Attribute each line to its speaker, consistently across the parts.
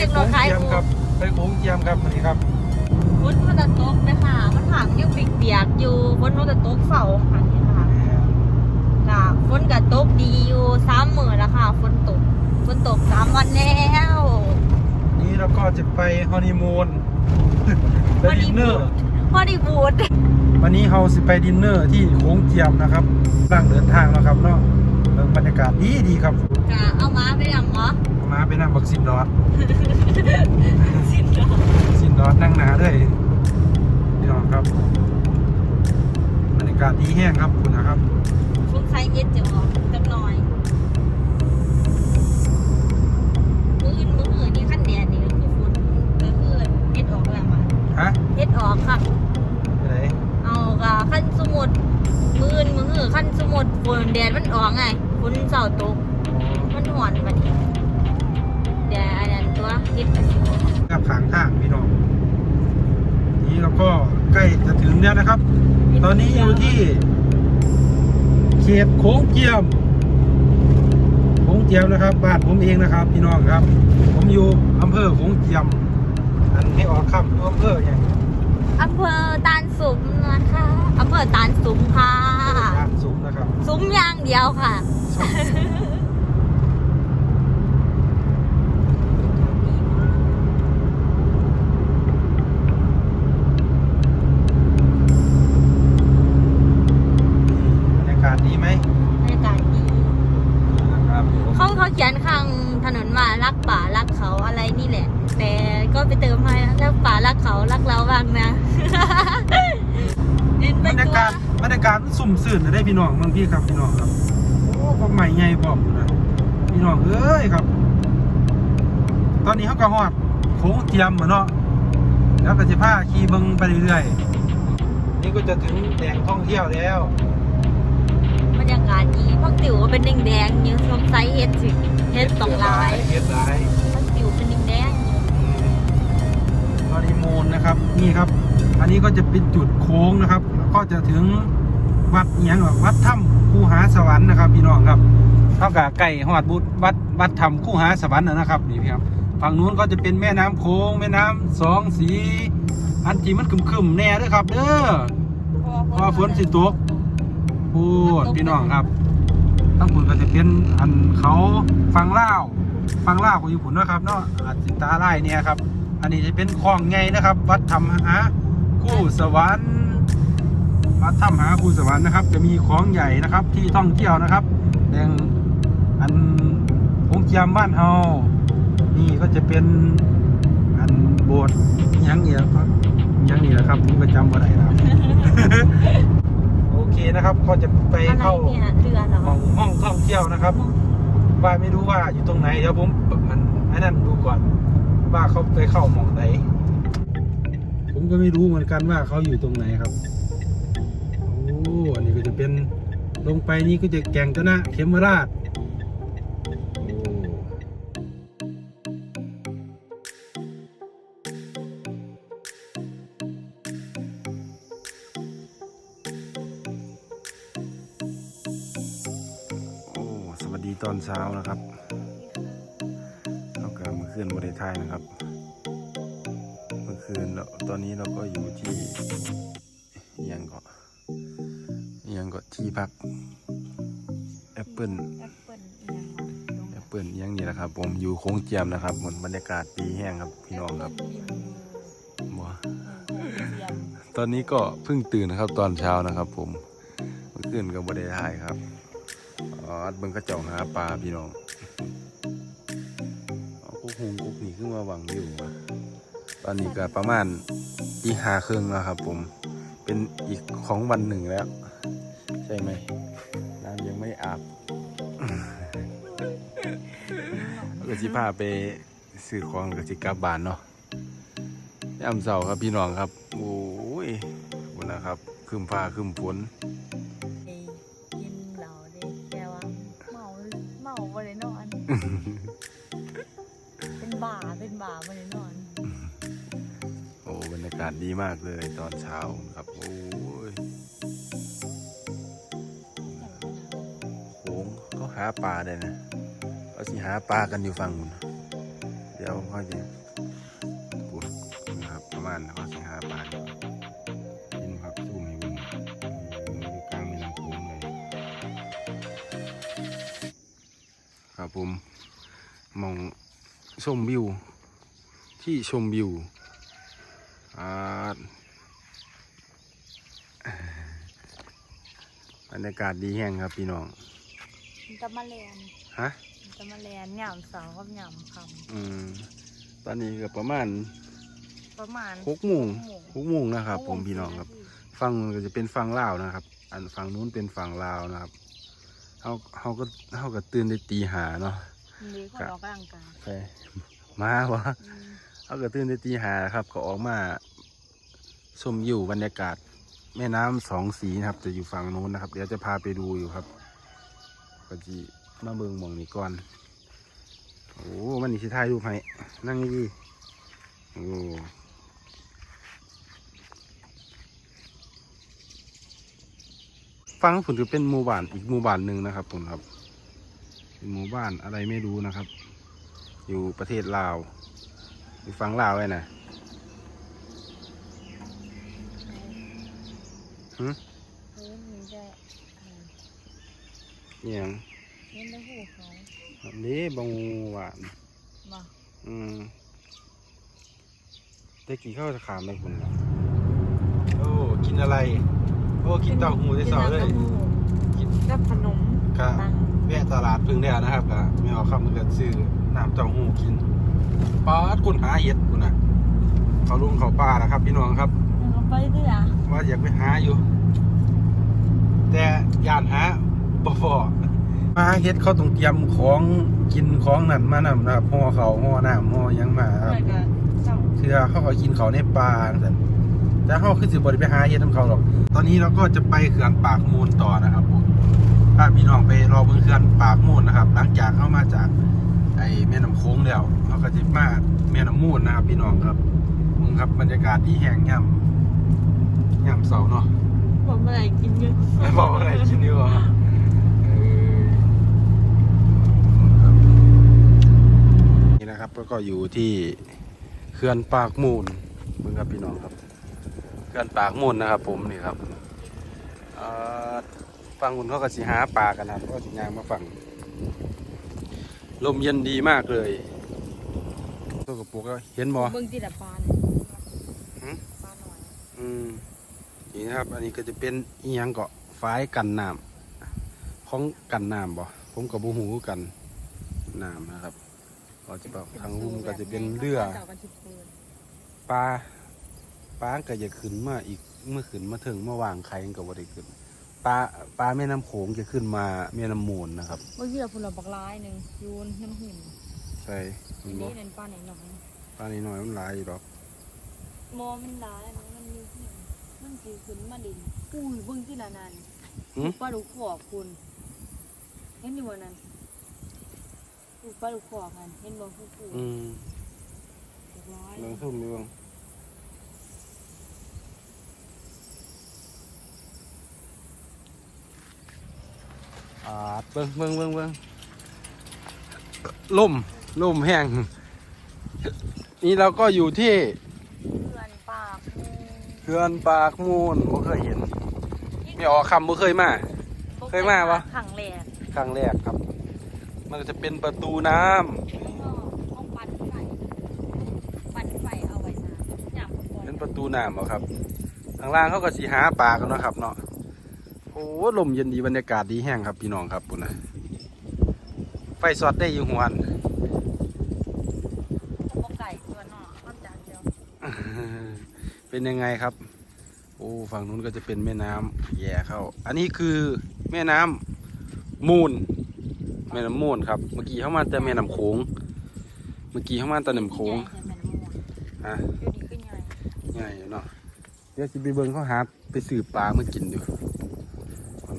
Speaker 1: จะ
Speaker 2: โข
Speaker 1: รองขาย
Speaker 2: เจียม
Speaker 1: กู
Speaker 2: ครับไปโขงเจียมครับนี่ครับ
Speaker 1: ฝนมันจะตกไปค่ะ มันถางอยู่เปียกๆอยู่ฝนมันจะตกเสาค่ะนี่ค่ะค่ะฝนก็ตกดีอยู่สามหมื่นแล้วค่ะฝนตกฝนตกสามวันแล้ว
Speaker 2: นี่เราก็จะไปฮอนีมูนไปดินเนอร์
Speaker 1: ฮอลลีวูด
Speaker 2: วันนี้เราสิไปดินเนอร์ที่โขงเจียมนะครับร่างเดินทางแล้วครับเนาะเบิ่งบรรยากาศดีดีครับ
Speaker 1: กะเอามาไปยังเหรอ
Speaker 2: มาไปนั่งบักซินดอด
Speaker 1: สิ้นดอก
Speaker 2: ซินดอดนั่งหนาด้วยพี่น้องครับบรรยากาศดีแห้งครับคุณนะครับ
Speaker 1: ช่วงไซเย็ดจะออกจักหน่อยมืออื่นมืออื่นนี่ขั้นแดดนี่ก็คือฝนก็คือเฮ็ดออกแล้วมา
Speaker 2: ฮะ
Speaker 1: เฮ็ดออกค่ะ
Speaker 2: ไปไหน
Speaker 1: เอากะขั้นสมุดมืออื่นมืออื่นขั้นสมุดฝนแดดมันออกไงฝนเสาตก มันหวนบัดนี้แดดอันนั้นตัวเฮ็ดก็สิออก
Speaker 2: กับทางทางพี่น้อง นี่เราก็ใกล้จะถึงแล้วนะครับ ตอนนี้อยู่ที่ เขตโขงเจียมโขงเจียมนะครับบ้านผมเองนะครับ พี่น้องครับ ผมอยู่อำเภอโขงเจียม อันนี้ออกคำอยู่อำเภออย่าง
Speaker 1: อำเภอตาลสุมนะคะอำเภอตาลสุมค่ะ
Speaker 2: บ้านสูงนะครับ
Speaker 1: ซุ้มอย่างเดียวค่ะ
Speaker 2: บรรยากาศดีไหม
Speaker 1: บรรยากาศดี
Speaker 2: นะครับ
Speaker 1: เขาเขาเขียนข้างถนนว่ารักป่ารักเขาอะไรนี่แหละ แต่ก็ไปเติมให้นะ รักป่ารักเขารักเราบ้างนะเดินไป
Speaker 2: บรรยา
Speaker 1: ตัว
Speaker 2: กาศบรรยากาศมันสุ่มสื่นนะได้พี่น้องบางพี่ครับพี่น้องครับโอ้พวกใหม่ใหญ่บอกนะพี่น้องเอ้ยครับ ตอนนี้เขาก็ฮอดโค้งเจียมเหมือนเนาะแล้วก็จะพาขี่เบิงไปเรื่อยๆนี่ก็จะถึงแหล่งท่องเที่ยวแล้ว
Speaker 1: บรรยากาศดีพักติ๋วก็เป็นแดงๆยังสงสัยเฮ็ดสิเฮ็ดสองลาย
Speaker 2: เฮ็ดหลาย ฮอนีมูนนะครับนี่ครับ อันนี้ก็จะเป็นจุดโค้งนะครับแล้วก็จะถึงวัดเอียงหรอวัดถ้ำคูหาสวรรค์นะครับ พี่น้องครับเท่ากับไก่หอดบุตรวัดวัดถ้ำคูหาสวรรค์นะนะครับนี่พี่ครับฝั่งนู้นก็จะเป็นแม่น้ำโค้งแม่น้ำสองสี อันที่มันคึมๆแน่ด้วยครับ เด้อพอฝนสิตกพูดพี่น้องครับทั้งผุนก็จะเป็นอันเขาฟังเล่าฟังเล่าของญี่ปุ่นนะครับเนาะอาจสิตาไล่เนี่ยครับ อันนี้จะเป็นคลองไงนะครับ วัดธรรมหาคู่สวรรค์วัดธรรมหาคู่สวรรค์นะครับ จะมีของใหญ่นะครับที่ท่องเที่ยวนะครับแดงอันองค์เจียมบ้านเฮานี่ก็จะเป็นอันโบสถ์อิหยังเนี่ยครับอิหยังนี่แหละครับผมก็จำบ่ได้นะครับ โอเคนะครับ ก็จะไป
Speaker 1: อะไร
Speaker 2: เข้า
Speaker 1: เนี่ยเรือเหรอ
Speaker 2: ห้องห้องท่องเที่ยวนะครับ ว่าไม่รู้ว่าอยู่ตรงไหนเดี๋ยวผมมันไอ้นั่นดูก่อน ว่าเขาไปเข้าหมองไหนผมก็ไม่รู้เหมือนกันว่าเขาอยู่ตรงไหนครับโอ้อันนี้ก็จะเป็นลงไปนี่ก็จะแก่งตะนะเขมราชโอ้โอ้สวัสดีตอนเช้านะครับเราก็เมื่อ คืนบริไทยนะครับ เมื่อคืนแล้วตอนนี้เราก็อยู่ที่อิหยังก็อิหยังก็ที่พักแอปเปิล
Speaker 1: แอปเปิ้ลอีหยังวะตรง
Speaker 2: แอปเปิลอิหยังนี่แหละครับ ผมอยู่โค้งเจียมนะครับเหมือนบรรยากาศดีแห้งครับพี่น้องครับ
Speaker 1: แปเปิ้ลริม
Speaker 2: บ่
Speaker 1: เออเทียม
Speaker 2: ตอนนี้ก็เพิ่งตื่นนะครับ ตอนเช้านะครับ ผมเมื่อคืนก็บริไทยครับอ๋อเบิ่งกระจองหาปลาพี่น้องเอา กหงกุ๊กนี่ขึ้นมาหวังอยู่ตอนนี้ก็ประมาณตีห้าครึ่งแล้วครับ ผมเป็นอีกของวันหนึ่งแล้ว ใช่ไหมน้ำยังไม่อาบก็สิพาไปซื้อของกับสิกลับบ้านเนาะยามเสาร์ครับพี่น้องครับโอ้ยคุณนะครับคืมฟ้าคืมฝน
Speaker 1: เยกินเหล้าเด้แกว่าเมาเมาบ่ได้นอนเป็นบ่า เป็นบ่าบ่ได้นอน
Speaker 2: โอ้บรรยากาศดีมากเลยตอนเช้าครับ โอ้ยาปลาได้นะเขาสิหาปลากันอยู่ฝั่งนู้นเดี๋ยวเขาจะปูดนะครับประมาณเขาสิหาปลาอยู่กินครับสู้ให้เบิ่งอยู่กลางแม่น้ำโขงเลยครับผมมองชมวิว ที่ชมวิวอ่าบรรยากาศดีแห้งครับพี่น้อง
Speaker 1: มันจะมาแลน
Speaker 2: ฮะ
Speaker 1: มันจะมาแลนหย่ำเสากับหย่ำค
Speaker 2: อืมตอนนี้ก็ประมาณำ
Speaker 1: ประมาณ
Speaker 2: หกโมง
Speaker 1: หก
Speaker 2: หกโมงนะครับ ผมพี่น้องครับฝั่งนู้นก็จะเป็นฝั่งลาวนะครับ อันฝั่งนู้นเป็นฝั่งลาวนะครับเขาเขาก็เขาก็ตื่นได้ตีหาเนาะ
Speaker 1: มีคนออกกำลังกาย
Speaker 2: ไปมาวะ
Speaker 1: อืม
Speaker 2: เขาก็ตื่นได้ตีหาครับ ก็ออกมาชมอยู่บรรยากาศ แม่น้ำสองสีนะครับ จะอยู่ฝั่งนู้นนะครับ เดี๋ยวจะพาไปดูอยู่ครับก็จีมาเบิงมองนี้ก่อน โอ้มันนี่สิถ่ายรูปให้นั่งดีๆโอ้ฟังผลจะเป็นหมู่บ้านอีกหมู่บ้านหนึ่งนะครับผมครับหมู่บ้านอะไรไม่รู้นะครับ อยู่ประเทศลาว อยู่ฝั่งลาวไว้นะหึ
Speaker 1: เฮ้ยมีแต่อ่า
Speaker 2: เนี่ยง
Speaker 1: เล่นได้หูเขา
Speaker 2: อันนี้บางหมู่บ้าน
Speaker 1: มา
Speaker 2: อืมได้กี่ข้าวจะขามไปคุณโอ้ กินอะไร โอ้ กินเต้าหู้ได้สอเลย กิน
Speaker 1: กับขนม
Speaker 2: กะ
Speaker 1: ตัง
Speaker 2: แวะตลาดพึ่งแล้วนะครับกะไม่เอาคำมันก็ซื้อน้ำเต้าหู้กิน ป๊าดคนหาเห็ดคุณน่ะเขาลุงเขาป่านะครับ พี่น้องครับ
Speaker 1: เอาไปเรื่อย
Speaker 2: ว่าอยากไปหาอยู่ แต่ย่านหาบ่พอมาเฮ็ดเขาต้องเตรียมของกินของนั่นมานำนะครับห่อเขาวห่อน้ำห่อหยังมาครับ
Speaker 1: เลยก็เจ้า
Speaker 2: เชื่อเขาก็กินเขาในป่าจังซั่นแต่เขาคือสิบ่ได้ไปหาเฮ็ดนํเขาหรอกตอนนี้เราก็จะไปเขื่อนปากมูลต่อนะครับผมพาพี่น้องไปรอเบิ่งเขื่อนปากมูลนะครับ หลังจากเข้ามาจาก ไอ้แม่น้ำโค้งแล้วเขาก็จะมาแม่น้ำมูลนะครับพี่น้องครับมึงครับบรรยากาศดีแห้งย่ำย่ำเสาเนาะ
Speaker 1: ผมเมื่อไหร่กินเยอะ
Speaker 2: ไม่บอกอะไรกินดีกว่าเออนี่นะครับก็อยู่ที่เขื่อนปากมูลมึงครับพี่น้องครับเขื่อนปากมูลนะครับผมนี่ครับเอ่อฟังคุณเขาก็สิหาปลากันนะครับก็สิยางมาฟัง ลมเย็นดีมากเลยตัวกระปุกก็เห็นบ่
Speaker 1: เบิ่งที่ละปลาเนี่ย
Speaker 2: หืม
Speaker 1: ปลาหน่อย
Speaker 2: อืมนี่นะครับ อันนี้ก็จะเป็นอีหยังเกาะฝายกันน้ำของกันน้ำบ่ผมกับบูหูคือกันน้ำนะครับก็จะแบบทางลุ่มก็จะเป็นเรือ
Speaker 1: เจ้ากันสิบปืน
Speaker 2: ปลาปลาก็จะขึ้นมาอีกเมื่อขึ้นมาถึงเมื่อวางไข่ก็บ่ได้ขึ้น ปลาปลาแม่น้ำโขงจะขึ้นมาแม่น้ำมูลนะครับ
Speaker 1: เมื่อกี้เราพูดเราบักร้ายหนึ่งอยูนน้ำหิน
Speaker 2: ใช่
Speaker 1: อั
Speaker 2: มัน
Speaker 1: น
Speaker 2: บ่
Speaker 1: นี้เป็นปลาไหนหน่อย
Speaker 2: ปลานี้น้อยมันหลายอยู่ดอก
Speaker 1: มอมันร้ายนะมันมีหินมันสีขึ้นมาดินอุ้ยเบิ่งที่ละนัน
Speaker 2: หืม
Speaker 1: ปลาดุกขอบคุณเห็นอยู่วันนั้นดูปลาดุกขอบกันเห็นบ่ผู้ผู้
Speaker 2: อืม
Speaker 1: เรียบร้อย
Speaker 2: ลองซุ่มดูบ้าง อ่าเบิ่งเบิ่งเบิ่งเบิ่งล่มล่มแห้ง นี่เราก็อยู่ที่
Speaker 1: เพื่อนปากมู
Speaker 2: เขื่อนปากมูลบ่เคยเห็นไม่ออกคำบ่เคยมา เคยมาวะ
Speaker 1: ขังแหลก
Speaker 2: ครั้งแรกครับ มันก็จะเป็นประตูน้ำ
Speaker 1: แล้วก็เอาปั่นไฟปั่นไฟเอาไว้นะหยาบกระป๋อง
Speaker 2: เป็นประตูน้ำเหรอครับ ทางล่างเขาก็สีหาปลากันเนาะครับเนาะโอ้ลมเย็นดีบรรยากาศดีแห้งครับพี่น้องครับปุ่นนะไฟสอดได้อยู่หัวน
Speaker 1: พวกไก่ตัวหน่อข้ามจานเดียว
Speaker 2: เป็นยังไงครับ โอ้ฝั่งนู้นก็จะเป็นแม่น้ำแย่เข้า อันนี้คือแม่น้ำมูลแม่น้ำมูลครับ เมื่อกี้เข้ามาแต่แม่น้ำโขงเมื่อกี้เข้ามาแต่น้ำโขง
Speaker 1: ใหญ่แต่แม่น้ำมูล
Speaker 2: อะ
Speaker 1: เดี๋ยวนี้ขึ้นใหญ่
Speaker 2: ง่ายอยู่เนาะเดี๋ยวสิไปเบิ่งเขาหาไปสืบปลามากินอยู่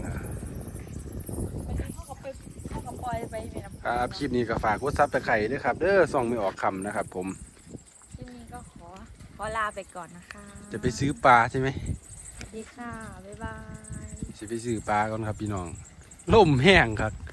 Speaker 2: นะ
Speaker 1: วันนี้เขาก็ไปเขาก็ปล่อยไปแม่น้ำ
Speaker 2: ครับคลิปนี้ก็ฝากกดซับตะไคร้ด้วยครับ เด้อส่องไม่ออกคำนะครับ ผม
Speaker 1: คลิปนี้ก็ขอขอลาไปก่อนนะคะ
Speaker 2: จะไปซื้อปลาใช่ไหม
Speaker 1: สวัสดีค่ะ บ๊ายบาย
Speaker 2: สิไปซื้อปลาก่อนครับพี่น้องล่มแห้งครับไป